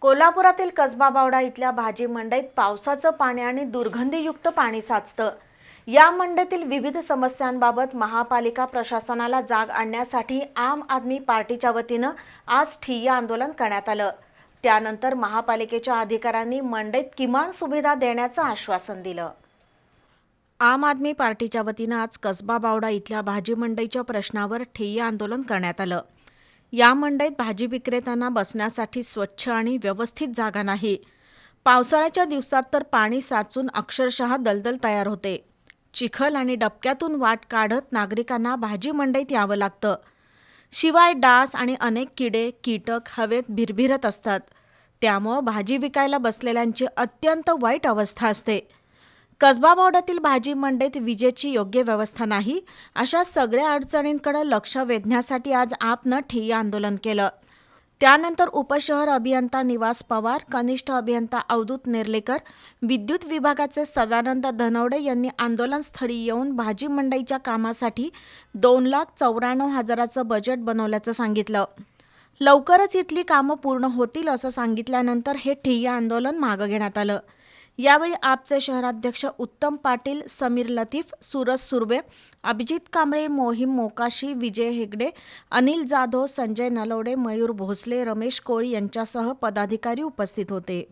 कोल्हापुरातील कसबा बावडा इथल्या भाजी मंडईत पावसाचं पाणी आणि दुर्गंधीयुक्त पाणी साचतं. या मंडईतील विविध समस्यांबाबत महापालिका प्रशासनाला जाग आणण्यासाठी आम आदमी पार्टीच्या वतीनं आज ठिय्या आंदोलन करण्यात आलं. त्यानंतर महापालिकेच्या अधिकाऱ्यांनी मंडईत किमान सुविधा देण्याचं आश्वासन दिलं. आम आदमी पार्टीच्या वतीनं आज कसबा बावडा इथल्या भाजी मंडईच्या प्रश्नावर ठिय्या आंदोलन करण्यात आलं. या मंडईत भाजी विक्रेत्यांना बसण्यासाठी स्वच्छ आणि व्यवस्थित जागा नाही. पावसाळ्याच्या दिवसात तर पाणी साचून अक्षरशः दलदल तयार होते. चिखल आणि डबक्यातून वाट काढत नागरिकांना भाजी मंडईत यावं लागतं. शिवाय डास आणि अनेक किडे कीटक हवेत भिरभिरत असतात. त्यामुळं भाजी विकायला बसलेल्यांची अत्यंत वाईट अवस्था असते. कसबा बॉर्डातील भाजी मंडईत विजेची योग्य व्यवस्था नाही अशा सगळ्या अडचणींकडे लक्ष वेधण्यासाठी आज आपनं ठिय्या आंदोलन केलं. त्यानंतर उपशहर अभियंता निवास पवार कनिष्ठ अभियंता अवधूत नेर्लेकर विद्युत विभागाचे सदानंद धनवडे यांनी आंदोलनस्थळी येऊन भाजी मंडईच्या कामासाठी दोन लाख चौऱ्याण्णव हजाराचं बजेट बनवल्याचं सांगितलं. लवकरच इथली कामं पूर्ण होतील असं सांगितल्यानंतर हे ठिय्या आंदोलन मागं घेण्यात आलं. यावेळी आपचे शहराध्यक्ष उत्तम पाटील समीर लतीफ सूरज सुर्वे अभिजित कांबळे मोहिम मोकाशी विजय हेगडे अनिल जाधव संजय नलवडे मयूर भोसले रमेश कोळी यांच्यासह पदाधिकारी उपस्थित होते.